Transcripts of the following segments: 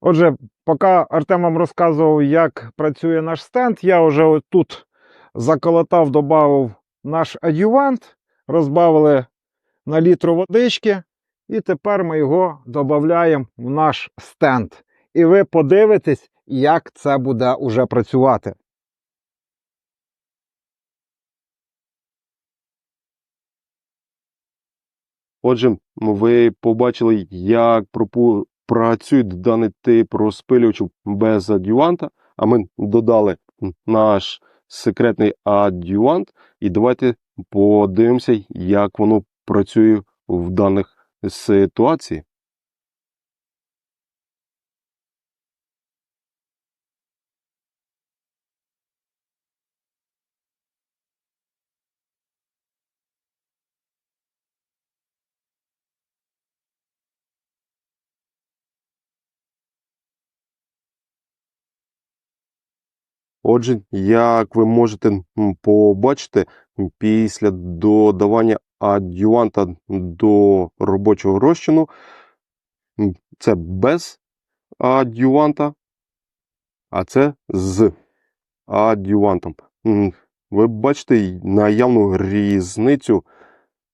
Отже, поки Артем вам розказував, як працює наш стенд, я вже тут заколотав, додав наш адювант, розбавили на літру водички, і тепер ми його додаємо в наш стенд. І ви подивитесь, як це буде уже працювати. Отже, ви побачили, як пропу- працює даний тип розпилювачів без адюванта, а ми додали наш секретний адювант. І давайте подивимося, як воно працює в даних ситуації. Отже, як ви можете побачити, після додавання адюванта до робочого розчину, це без адюванта, а це з адювантом. Ви бачите наявну різницю,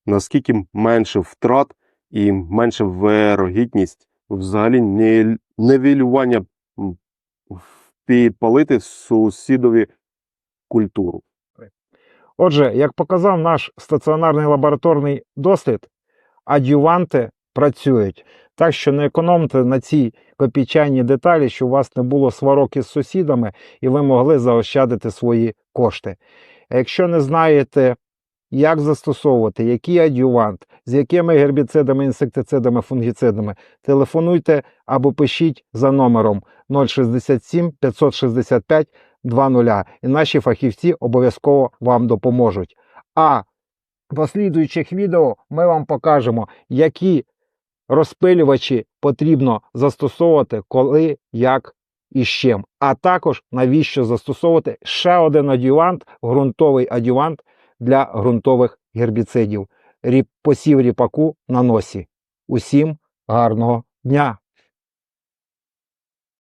наскільки менше втрат і менша вирогідність взагалі м, підпалити сусідові культуру. Отже, як показав наш стаціонарний лабораторний дослід, адюванти працюють. Так що не економте на цій копійчаній деталі, щоб у вас не було сварок із сусідами і ви могли заощадити свої кошти. Якщо не знаєте, як застосовувати, який адювант, з якими гербіцидами, інсектицидами, фунгіцидами, телефонуйте або пишіть за номером 067 565 2.0, і наші фахівці обов'язково вам допоможуть. А в слідуючих відео ми вам покажемо, які розпилювачі потрібно застосовувати, коли, як і з чим. А також навіщо застосовувати ще один адювант, ґрунтовий адювант для ґрунтових гербіцидів. Посів ріпаку на носі. Усім гарного дня!